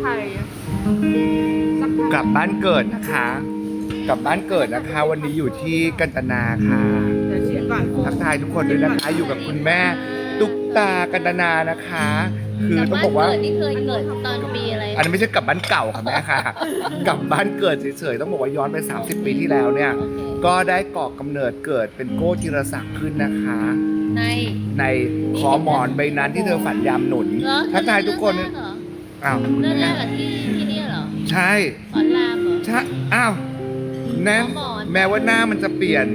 ไทยกลับบ้านเกิดนะคะ กลับบ้านเกิดนะคะ วันนี้อยู่ที่กันตนาค่ะเดี๋ยวเสียงก่อนทักทายทุกคนด้วยนะคะ อยู่กับคุณแม่ตุ๊กตากันตนานะคะ คือต้องบอกว่าเกิดนี่เคยเกิดตอนปีอะไรอันนี้ไม่ใช่กลับบ้านเก่าค่ะแม่ค่ะ กลับบ้านเกิดเฉยๆ ต้องบอกว่าย้อนไป 30 ปีที่แล้วเนี่ยโอเคก็ได้ก่อกำเนิดเกิดเป็นโก้จิรศักดิ์ขึ้นนะคะ ในในขอหมอนใบนั้นที่เธอฝันยามหนุนเหรอทักทายทุกคนเรื่องแรเหรออ้าวเรื่องแรกอะที่ที่เนี่ยเหรอใช่สอนรามเหรอ ใช่อ้าวแน่ขอหมอน แม้ว่าหน้ามันจะเปลี่ยน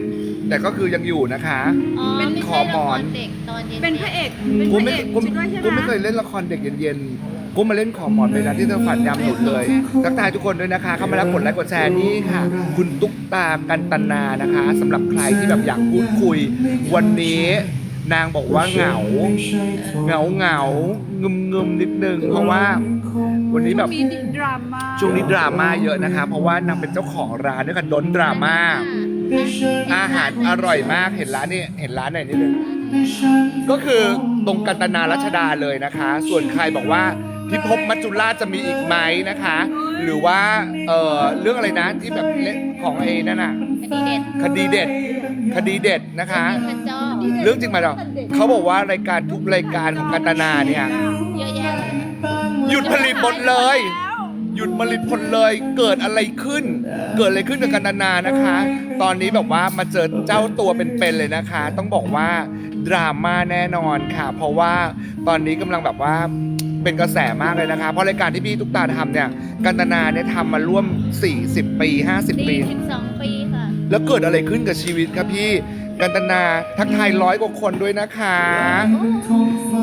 แต่ก็คือยังอยู่นะคะ อ๋อเป็นไม่ขอใช่หมละอคนรเด็กตอนเย็นๆเป็นพระเอกเป็นกูพระไม่เอกกูช่วยด้วยใช่ไหมกูไม่เคยเล่นละครเด็กเย็นๆ กูมาเล่นขอหมอนไปนะที่เธอฝันยามหนุนเลย ทักทายทุกคนด้วยนะคะ เข้ามาแล้วกดไลค์กดแชร์นี่ค่ะ คุณตุ๊กตากันตนานะคะสำหรับใครที่แบบอยากพูดคุย วันนี้ นางบอกว่าเหงา เหงาเหงางึมงึมๆนิดนึง เพราะว่าวันนี้แบบมีดราม่าช่วงนี้ดราม่าเยอะนะคะ เพราะว่านางเป็นเจ้าของร้านด้วยกันโดนดราม่า อาหารอร่อยมาก เห็นร้านนี่เห็นร้านไหนนิดนึงก็คือตรงกันตนารัชดาเลยนะคะ ส่วนใครบอกว่าพิภพมัจจุราชจะมีอีกไหมนะคะ หรือว่าเอ่อเรื่องอะไรนะที่แบบเล่นของไอ้นั่นน่ะคดีเด็ดคดีเด็ดคดีเด็ดนะคะพันจอ เรื่องจริงไหมเราเขาบอกว่ารายการทุกรายการของกันตนาเนี่ยเยอะแยะเลยหยุดผลิตหมดเลย หยุดผลิตผลเลยเกิดอะไรขึ้น เกิดอะไรขึ้นกับกันตนานะคะ ตอนนี้แบบว่ามาเจอเจ้าตัวเป็นๆเลยนะคะ ต้องบอกว่าดราม่าแน่นอนค่ะ เพราะว่าตอนนี้กำลังแบบว่าเป็นกระแสมากเลยนะคะ เพราะรายการที่พี่ตุ๊กตาทำเนี่ย กันตนาเนี่ยทำมาร่วม 40 ปี 50 ปีสี่สิบสองปีค่ะ แล้วเกิดอะไรขึ้นกับชีวิตครับพี่ กันตนาทักทายร้อยกว่าคนด้วยนะคะ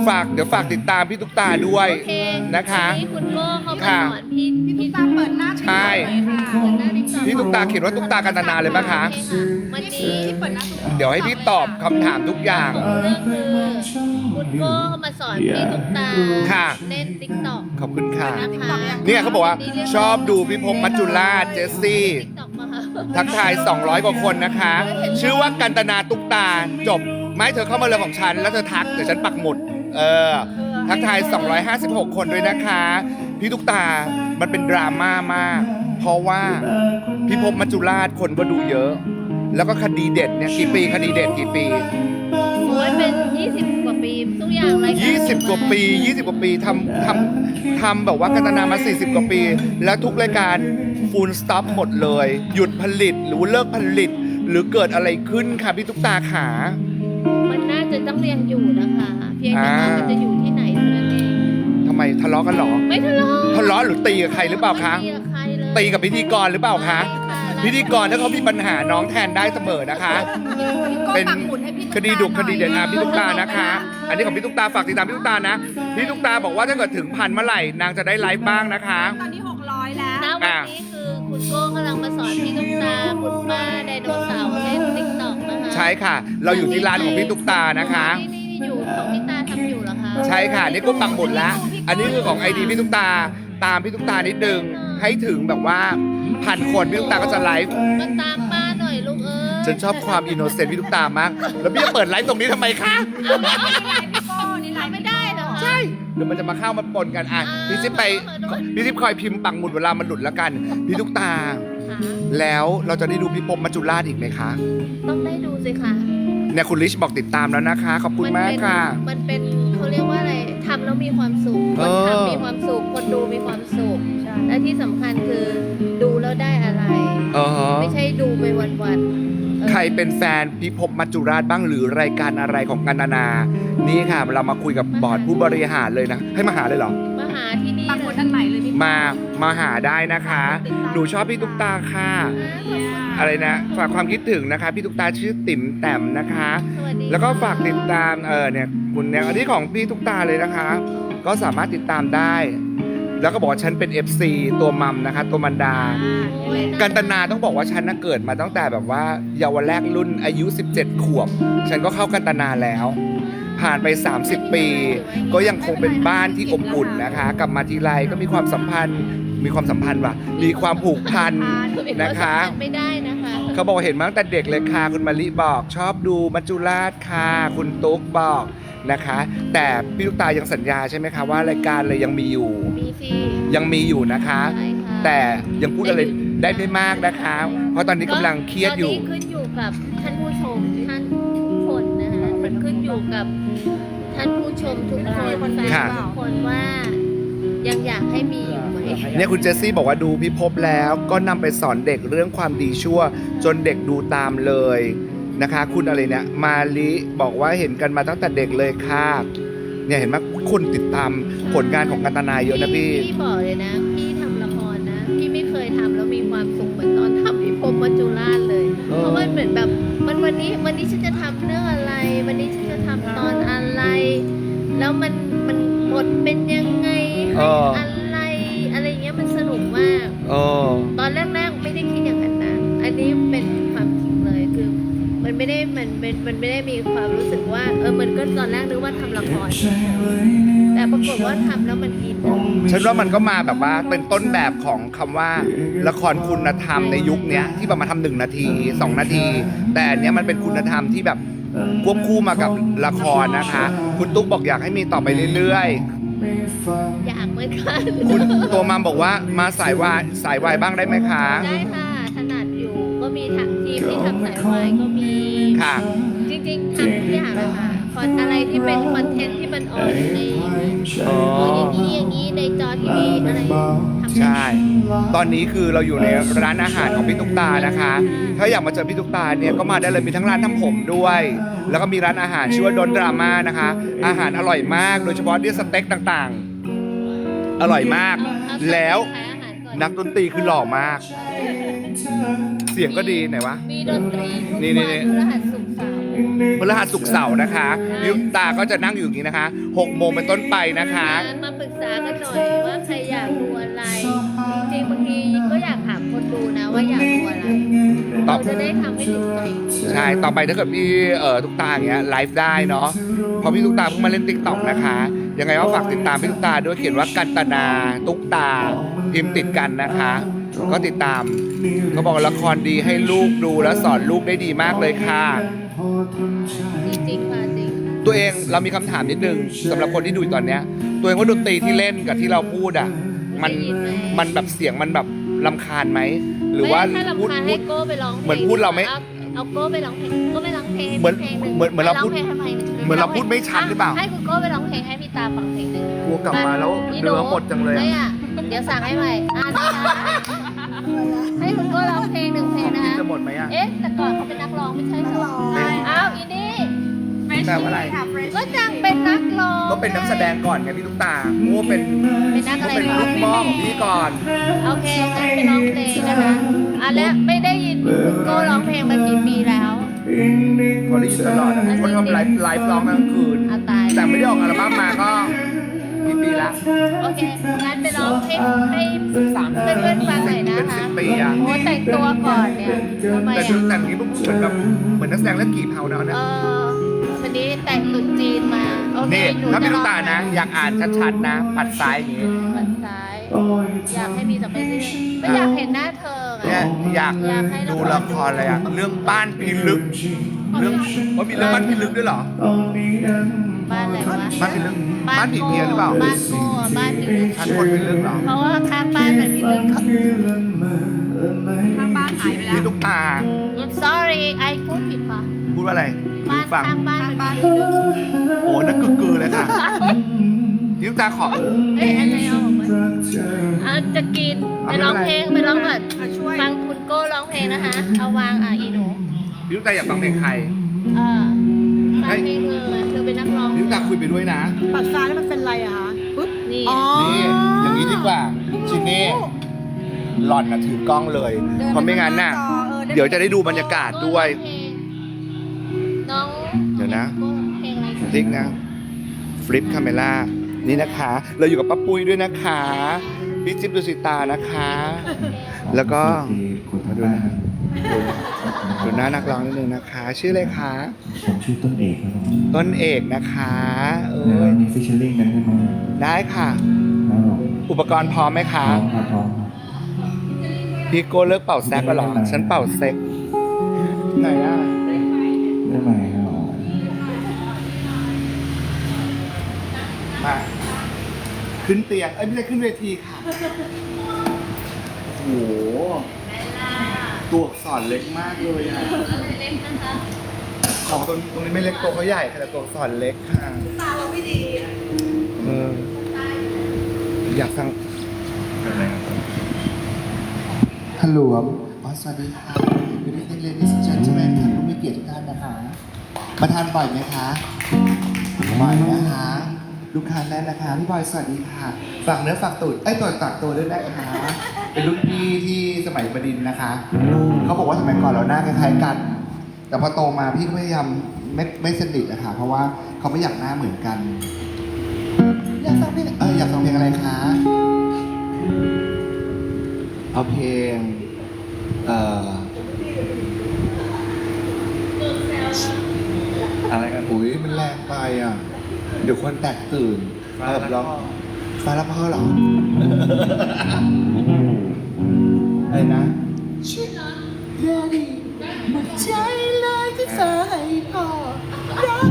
ฝากเดี๋ยวฝากติดตามพี่ตุ๊กตาด้วยโอเคนะคะนี่คุณโก้เขามาค่ะสอนพี่พี่พี่พี่ตาเปิดหน้าใช่เปิดหน้า TikTok พี่ตุ๊กตาเขียนว่าตุ๊กตากันตนาเลยปะคะโอเคค่ะวันนี้เปิดหน้าตุ๊กตาเดี๋ยวให้พี่ตอบคำถามทุกอย่างเรื่องคือคุณโก้เขามาสอนพี่ตุ๊กตาค่ะ เล่นติ๊กต็อกขอบคุณค่ะ นะคะเนี่ยเขาบอกว่าชอบดูพี่พงษ์มัจจุราชเจสซี่ ทักทาย 200 กว่าคนนะคะ ชื่อว่ากันตนาตุ๊กตาจบ ไม่เธอเข้ามาเลยของฉัน แล้วเธอทัก เดี๋ยวฉันปักหมุด เออ ทักทาย 256 คนด้วยนะคะ พี่ตุ๊กตา มันเป็นดราม่ามาก เพราะว่าพี่พบมัจจุราชคนก็ดูเยอะ แล้วก็คดีเด็ดเนี่ยกี่ปีคดีเด็ดกี่ปี โอ้ยเป็น 20 กว่าปีทุกอย่างรายการ20 กว่าปี 20 กว่าปีทำทำทำแบบว่ากันตนามา 40 กว่าปี แล้วทุกรายการ ฟูลสต็อปหมดเลย หยุดผลิตหรือว่าเลิกผลิต หรือเกิดอะไรขึ้นค่ะพี่ตุ๊กตาขา มันน่าจะต้องเรียนอยู่นะคะ เพียงแต่ว่า มันจะอยู่ที่ไหนเท่านั้นเองทำไมทะเลาะกันเหรอ ไม่ทะเลาะทะเลาะหรือตีกับใครหรือเปล่าคะ ไม่ตีกับใครเลยตีกับพิธีกรหรือเปล่าคะ พิธีกรถ้าเขามีปัญหาน้องแทนได้เสมอนะคะ เป็นคดีดุคดีเด่นอาพี่ตุ๊กตานะคะ อันนี้ของพี่ตุ๊กตาฝากติดตามพี่ตุ๊กตานะ พี่ตุ๊กตาบอกว่าถ้าเกิดถึงพันเมื่อไหร่นางจะได้ไลฟ์บ้างนะคะ ตอนนี้ 600 แล้ว ณวันนี้คือคุณโก้กำลังมาสอนพี่ตุ๊กตาคุณป้าไดโนเสาร์เล่นติ๊กต็อกนะคะใช่ค่ะ เราอยู่ที่ร้านของพี่ตุ๊กตานะคะ นี่นี่อยู่ของพี่ตาทำอยู่เหรอคะใช่ค่ะ นี่ก็ปังหมุดแล้วอันนี้คือของไอดีพี่ตุ๊กตา ตามพี่ตุ๊กตานิดนึง ให้ถึงแบบว่าพันคนพี่ตุ๊กตาก็จะไลฟ์ก็ตามป้าหน่อยลูกเอ้ยฉันชอบความอินโนเซนต์พี่ตุ๊กตามาก แล้วพี่จะเปิดไลฟ์ตรงนี้ทำไมคะ เอาไม่ได้พี่โก้นี่ทำไม่ได้เหรอคะ ใช่เดี๋ยวมันจะมาเข้ามาปนกันอะพี่ซิปไปพี่ซิปคอยพิมพ์ปังหมุดเวลามันหลุดแล้วกันพี่ตุ๊กตา ค่ะแล้วเราจะได้ดูพี่ปมมัจจุราชอีกไหมคะต้องได้ดูสิคะเนี่ยคุณลิชบอกติดตามแล้วนะคะ ขอบคุณมากเป็นค่ะ มันเป็นเขาเรียกว่าอะไรทำแล้วมีความสุขคเอนอ ทำมีความสุขคนดูมีความสุขและที่สำคัญคือดูแล้วได้อะไร เออฮะไม่ใช่ดูไปวันๆออใครเป็นแฟนพิภพมัจจุราชบ้างหรือรายการอะไรของกันนานา นี่ค่ะ เรามาคุยกับบอร์ดผู้บริหารเลยนะ ให้มาหาเลยเหรอ มาหาที่นี่ปักหเลมุดยด้านไหนเลยพี่มา มาหาได้นะคะ หนูชอบพี่ตุ๊กตาค่ะ อะไรนะฝากความคิดถึงนะคะ พี่ตุ๊กตาชื่อติ๋มแต้มนะคะสวัสดีแล้วก็ฝากติดตามเออเนี่ยคุณเนี่ยอันนี้ของพี่ตุ๊กตาเลยนะคะ ก็สามารถติดตามได้ แล้วก็บอกว่าฉันเป็น FC ตัวมัมนะคะ ตัวมันดาโอ้ยกันตนาต้องบอกว่าฉันน่ะเกิดมาตั้งแต่แบบว่าเยาวแรกรุ่นอายุ 17 ขวบ ฉันก็เข้ากันตนาแล้ว ผ่านไป 30 ปี ก็ยังคงเป็นบ้านที่อบอุ่นนะคะ กลับมาทีไรก็มีความสัมพันธ์มีความสัมพันธ์ว่ะมีความผูกพันนะคะ ไม่ได้นะคะเขาบอกเห็นมาตั้งแต่เด็กเลยค่ะคุณมาลิบอก ชอบดูมัจจุราชค่ะคุณตุ๊กบอก นะคะ แต่พี่ลูกตายังสัญญาใช่ไหมคะว่ารายการเลยยังมีอยู่ มีสิ ยังมีอยู่นะคะ ใช่ค่ะ แต่ยังพูดอะไรได้ไม่มากนะคะ เพราะตอนนี้กำลังเครียดอยู่ตอนนี้ขึ้นอยู่กับท่านผู้ชมท่านทุกคนนะคะมันขึ้นอยู่กับท่านผู้ชมทุกคนแฟนค่ะ ทุกคนว่ายังอยากให้มีอยู่ไหมเนี่ยคุณเจสซี่บอกว่าดูพิภพแล้วก็นำไปสอนเด็กเรื่องความดีชั่ว จนเด็กดูตามเลย นะคะ คุณอะไรเนี่ยมาลิบอกว่าเห็นกันมาตั้งแต่เด็กเลยค่ะเนี่ยเห็นไหมคนติดตามผลงานของกันตนาเยอะนะพี่ พี่บอกเลยนะ พี่ทำละครนะ พี่ไม่เคยทำแล้วมีความสุขเหมือนตอนทำพิภพมัจจุราชเลย เออ เพราะมันเหมือนแบบมันวันนี้วันนี้ฉันจะทำเรื่องอะไร วันนี้ฉันจะทำตอนอะไร แล้วมันมันบทเป็นยังไงให้อะไรอะไร เป็นมันไม่ได้มีความรู้สึกว่า เออมันก็ตอนแรกนึกว่าทำละคร แต่ปรากฏว่าทำแล้วมันอินอะฉันว่ามันก็มาแบบว่าเป็นต้นแบบของคำว่าละครคุณธรรมในยุคเนี้ยที่แบบมาทำหนึ่งนาทีสองนาที แต่อันเนี้ยมันเป็นคุณธรรมที่แบบควบคู่มากับละครนะคะ คุณตุ๊กบอกอยากให้มีต่อไปเรื่อยๆอยากเหมือนกันคุณตัวมัมบอกว่ามาสายวายสายวายบ้างได้ไหมคะ ได้ค่ะถนัดอยู่ก็มีทางทีมที่ทำสายวายก็มี ค่ะ จริงๆทำทุกอย่างเลยค่ะคอนอะไรที่เป็นคอนเทนต์ที่มันออนในอ๋อเอออย่างนี้อย่างนี้ในจอทีวีอะไรทำใช่ ตอนนี้คือเราอยู่ในร้านอาหารของพี่ตุ๊กตานะคะ ถ้าอยากมาเจอพี่ตุ๊กตาเนี่ยก็มาได้เลยมีทั้งร้านทำผมด้วย แล้วก็มีร้านอาหารชื่อว่าดนดราม่านะคะ อาหารอร่อยมาก โดยเฉพาะที่สเต็กต่างๆ อร่อยมากเอาแล้ว ขายอาหารก่อนนักดนตรีคือหล่อมาก เสียงก็ดีไหนวะ มีดนตรีทุกนี่วันี่ นพฤหัสศุกร์เสาร์พฤหัสศุกร์เสาร์นะคะพี่ตุ๊กตาก็จะนั่งอยู่อย่างนี้นะคะ6โมงเป็นต้นไปนะคะมาปรึกษากันหน่อยว่าใครอยากดูอะไร จริงๆบางทีก็อยากถามคนดูนะว่าอยากดูอะไรตอเราบจะได้ทำให้ถูกใจใช่ ต่อไปถ้าเกิดพี่เอ่อทุกตาอย่างเงี้ยไลฟ์ได้เนาะเพราะพี่ทุกตาเพิ่งมาเล่นติ๊กต็อกนะคะ ยังไงก็ฝากติดตามพี่ทุกตาด้วยเขียนว่ากันตนาตุกตาพิมพ์ติดกันนะคะ ก็ติดตามเขาบอกว่าละครดีให้ลูกดูและสอนลูกได้ดีมากเลยค่ะ จริงๆค่ะจริง ตัวเองเรามีคำถามนิดนึงสำหรับคนที่ดูอยู่ตอนเนี้ย ตัวเองว่าดนตรีที่เล่นกับที่เราพูดอะมันมันแบบเสียงมันแบบลำคาญไหมหรือว่าไม่ถ้าพูดรำคาญพูให้ด โก้ไปร้องพลงเหมือนพูดเราไม่อเอาโก้ไปร้องเพลงโก้ไปร้องเพลงเหมือนพลงงเหมือนเหมือนเราพูด ไปร้องเพลงทำไม เหมือนเราพูดไม่ชัดหรือเปล่า ให้คุณโก้ไปร้องเพลงให้พี่ตาฟังเพลงหนึ่งกลัวกลับมาแล้วเนื้อหมดจังเลยไม่อะอะเดี๋ยวสั่งให้ใหม่อ่าได้นะให้คุณโก้ร้องเพลงหนึ่งเพลงนะจะหมดไหมอะเอ๊ะ แต่ก่อนเขาเป็นนักร้องไม่ใช่เหรออ้าวอีนี่ แปลว่าอะไร ก็จังเป็นนักร้องก็เป็นนักแสดงก่อนไงพี่ลูกตาโอ้เป็นเป็นนักอะไรเป็นลูกหม้อของพี่ก่อน โอเคงั้นไปร้องเพลงนะคะอะและไม่ได้ยินคุณโก้ร้องเพลงมากี่ปีแล้ว ก็ได้ยินตลอดอะคนทำไลฟ์ไลฟ์ร้องกลางคืน เอาตายแต่ไม่ได้ออกอัลบั้มมาก็กี่ปีละ โอเคงั้นไปร้องให้ให้เพื่อนๆฟังหน่อยนะเป็นคะสิบปีอะ โอ้แต่งตัวก่อนเนี่ยทำไมแต่อะชุดแต่งนี้ปุ๊บเหมือนแบบเหมือนนักแสดงเล่นกีบเฮาเนาะเอเนี่ยอวันนี้แต่งตุนจีนมาโอเคนี่หนูถ้าจะพี่ร้ลูอกงตานะ อยากอ่านชัดๆนะ ปัดซ้ายอย่างงี้ฝั่งซ้าย อยากให้มีสเปซไม่อยากเห็นหน้าเธอไง เนี่ยอยากดูละครอะไรอะเรื่องบ้านพิลึก เรื่องว่ามีเรื่องบ้านพิลึกด้วยเหรอ บ้านอะไรวะบ้านพิลึก บ้านผีเพียหรือเปล่า บ้านโง่อะบ้านพิลึกชั้นคนพิลึกเหรอเพราะว่าข้างบ้านเป็นพิลึก ข้างบ้านหายไปแล้วพี่ลูกตา I'm sorry ไอพูดผิดปะพูดว่าอะไรบ้านฟัง ข้างบ้านเป็นพิลึกโอ้นั่นกึกๆเลยค่ะพี่ลูกตาขอเอ้ยอะไรเอาออกมา เอาจะกินไปร้องเพลงไปร้องก่อนมาช่วยฟังคุณโก้ร้องเพลงนะคะ เอาวางอะอีหนูพี่ลูกตาอยากฟังเพลงใครเออฟังเพลงเธอเธอเป็นนักร้อง พี่ลูกตาคุยไปด้วยนะปัดซ้ายแล้วมันเป็นไรอะคะปุ๊บนี่อ๋อนี่อย่างนี้ดีกว่าชินนี่หล่อนนะถือกล้องเลย เพราะไม่งั้นน่ะ เดี๋ยวจะได้ดูบรรยากาศด้วย น้อง เดี๋ยวนะโก้ร้องเพลงอะไรติ๊กนะ ฟลิปคาเมล่า นี่นะคะ เราอยู่กับป้าปุ้ยด้วยนะคะพี่จิ๊บดุสิตานะคะ แล้วก็มาดูนะดูดูหน้านักร้องนิดนึงนะคะ ชื่ออะไรคะผมชื่อต้นเอกครับผมต้นเอกนะคะเอแล้วอมีฟิชเชอร์ลิงกันใช่ไหมได้ค่ะครับผมอุปกรณ์พร้อมไหมพคะร้อมครับพร้อมครับพี่โก้เลิกเป่าแซกแล้วเหรอฉันเป่าเซ็กไหนอะได้ไหมครับ มาขึ้นเตียง เอ้ยไม่ใช่ขึ้นเวทีค่ะ โอ้โห ตัวอักษรเล็กมากเลยอะเล็กนะคะของตรงตรงนี้ไม่เล็กตัวเขาใหญ่ค่ะแต่ตัวอักษรเล็กค่ะตาเราไม่ดีเอออยากฟังฮัลโหลครับอ๋อสวัสดีค่ะวันนี้เลดี้เจนใช่ไหมท่านผู้มีเกียรติทุกท่านนะคะมาทานบ่อยไหมคะบ่อยนะคะ ลูกค้าแน่นนะคะพี่บอยสวัสดีค่ะฝากเนื้อฝากตูดเอ้ยตัวตักตัวด้วยนะคะเป็นรุ่นพี่ที่สมัยบดินทร์นะคะเขาบอกว่าสมัยก่อนเราหน้าคล้ายๆกัน แต่พอโตมาพี่ก็พยายามไม่ไม่สนิทนะคะเพราะว่าเขาไม่อยากหน้าเหมือนกัน อยากฟังเพลงเอออยากฟังเพลงอะไรคะเอาเพลงเอ่ออะไรกันอุ้ยมันแรงไปอะ เดี๋ยวคนแตกตื่นเอาแบบร้องฟ้าละพ่อเหรออะไรนะชิลาเรดีหมดใจเลยที่ฟ้าให้พ่อรัก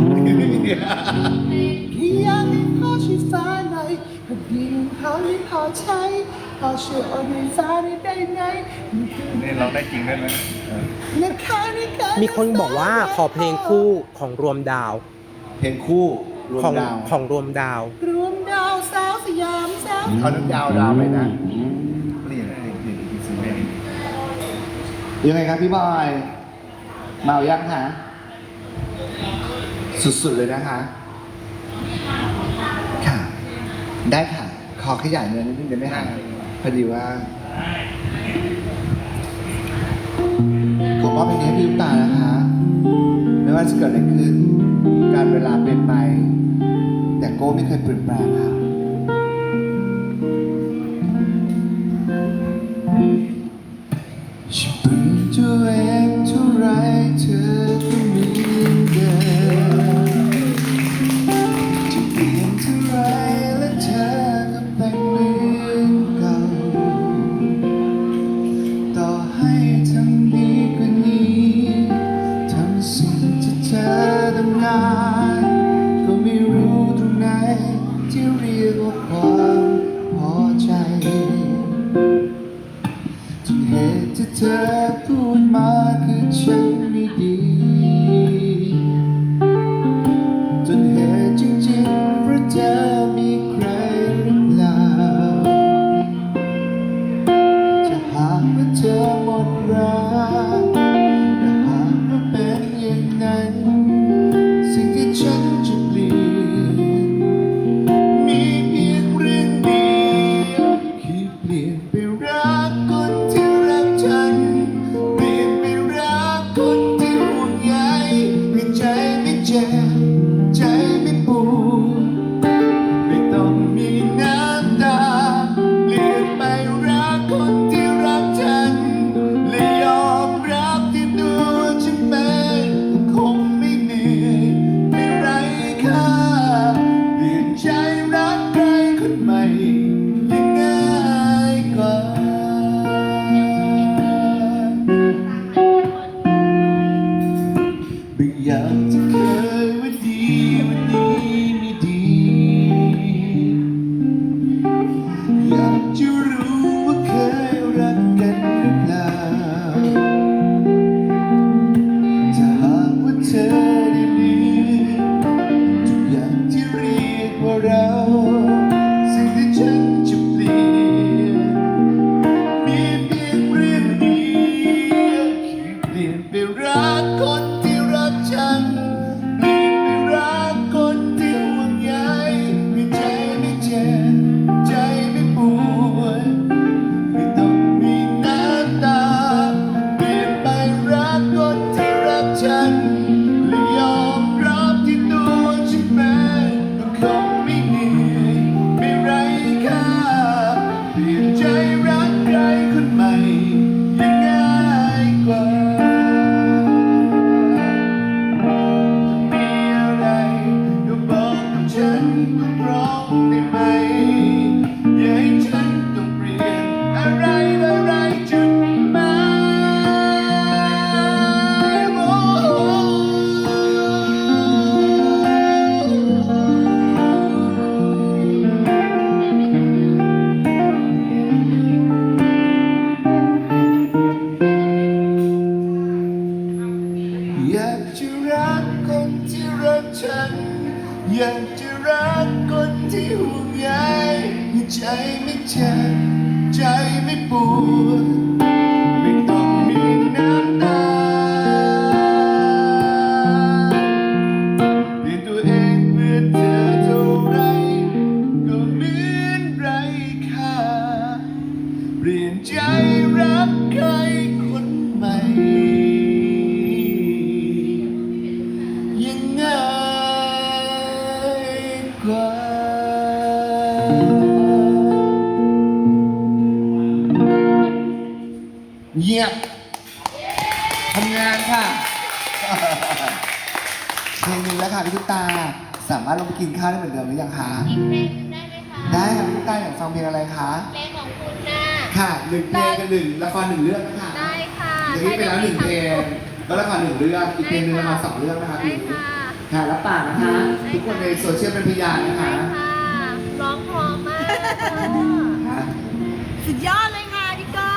พี่อยากให้พ่อช่วยฟ้าหน่อยพอดีเขาไม่พอใช้พ่อช่วยโอนให้ฟ้าได้ได้ไหมนี่เราได้จริงได้ไหมนะคะนะคะมีคนบอกว่าขอเพลงคู่ของรวมดาว เพลงคู่ รวมของดาวของรวมดาว รวมดาวสาวสยามสาวเอาน้ำดาวดาวไปนะเปลี่ยนเปลี่ยนเปลี่ยนอีกสิ่งหนึ่งยังไงครับพี่บอยเมายังคะสุดๆเลยนะคะ ค่ะ ได้ค่ะ ขอขยายเงินนิดนึงได้ไหมคะพอดีว่าขอมอบเพลงนี้ให้พี่ลูกตานะคะ ไม่ว่าจะเกิดอะไรขึ้น การเวลาเปลี่ยนไปแต่ โก้ไม่เคยเปลี่ยนแปลงครับ อย่างนั้ รือยังคะอีกเพลงหนึ่งได้ไหมคะได้ค่ะพี่ตุ๊กตาอยากฟังเพลงอะไรคะ เพลงของคุณน่ะค่ะหนึ่งเพลงกับหนึ่งละครหนึ่งเรื่องนะคะได้ค่ะอย่างนี้ไปแล้วหนึ่งเพลงแล้วละครหนึ่งเรื่องอีกเพลงหนึ่งละครสองเรื่องนะคะได้พี่ค่ะ ค่ะรับปากนะคะทุกคนในโซเชียลเป็นพยานนะคะได้ค่ะ ร้องเพร้อมมากเลยค่ะค่ะ สุดยอดเลยค่ะพี่โก้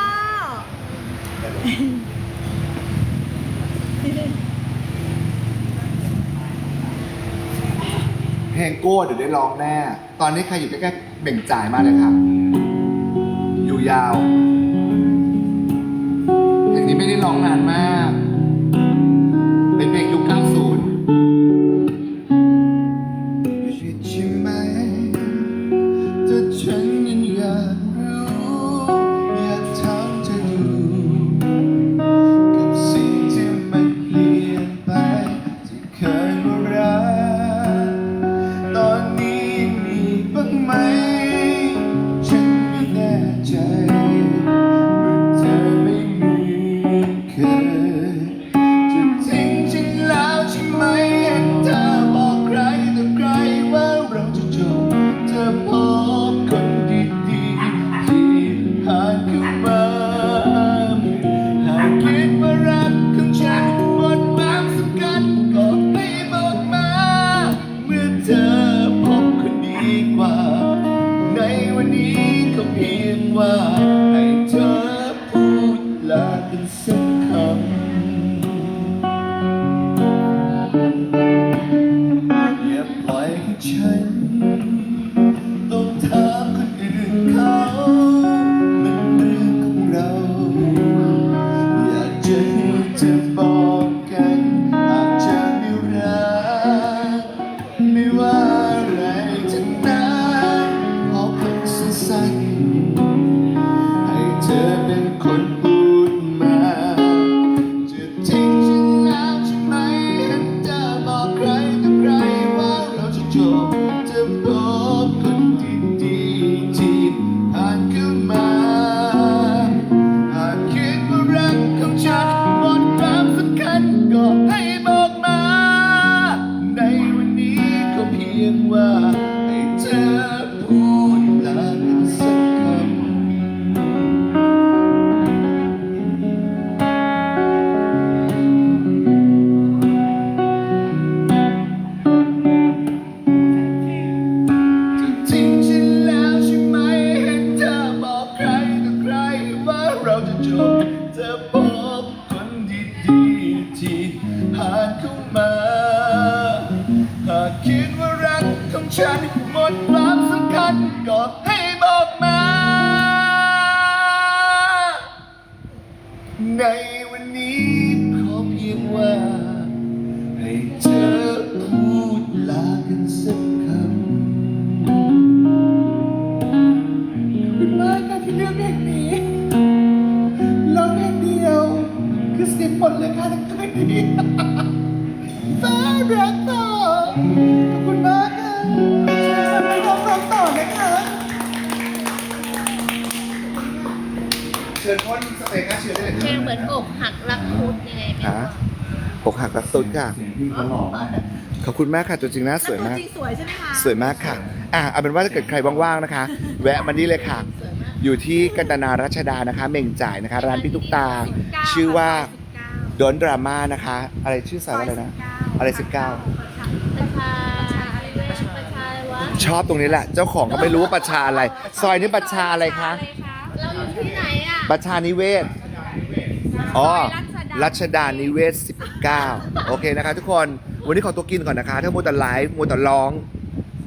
เพลงโก้เดี๋ยวได้ร้องแน่ ตอนนี้ใครอยู่ใกล้ๆเบ่งจ่ายมากเลยค่ะ อยู่ยาวเพลงนี้ไม่ได้ร้องนานมาก คือสิบหมดเลยค่ะทั้งคืนนี้ฟ้ารักต่อขอบคุณมากค่ะฉันไม่ร้องร้องต่อนะคะเชิญพ่นสเต็กหน้าเชิญได้เลยเพลงเหมือนอกหักรักคุดยังไงไม่รู้อกหักรักตุนค่ะเสียงพี่เขาหล่อมากขอบคุณมากค่ะตัวจริงหน้าสวยมาก จริงสวยใช่ไหมคะสวยมากค่ะอะเอาเป็นว่าถ้าเกิดใครว่างๆนะคะ แวะมานี่เลยค่ะ อยู่ที่กันตนารัชดานะคะ เม่งจ่ายนะคะ ร้านพี่ตุ๊กตา ชื่อว่า ดอนดราม่านะคะ อะไรชื่อสายว่าอะไรนะ อะไรสิบเก้าประชาประชาอะไรวะชอบตรงนี้แหละ เจ้าของก็ไม่รู้ว่าประชาอะไร ซอยนี้ประชาอะไรคะเราอยู่ที่ไหนอะประชานิเวศ อ๋อ รัชดานิเวศ 19 โอเคนะคะ ทุกคนวันนี้ขอตัวกินก่อนนะคะ ถ้ามัวแต่ไลฟ์มัวแต่ร้อง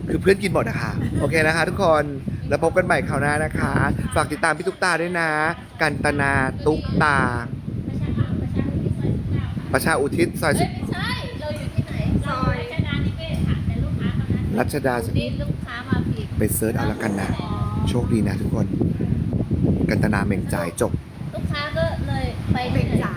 คือเพื่อนกินหมดนะคะ โอเคนะคะ ทุกคนแล้วพบกันใหม่คราวหน้านะคะ ฝากติดตามพี่ตุ๊กตาด้วยนะ กันตนาตุ๊กตา ประชาอุทิศซอยสิบใช่ เราอยู่ที่ไหนซอยรัชดานี่ลูกค้ามาผิดไปเซิร์ชเอาละกันนะ โชคดีนะทุกคน กันตนาเหม่งจ่ายจบ ลูกค้าก็เลยไปเป็ที่นไหนจ่าย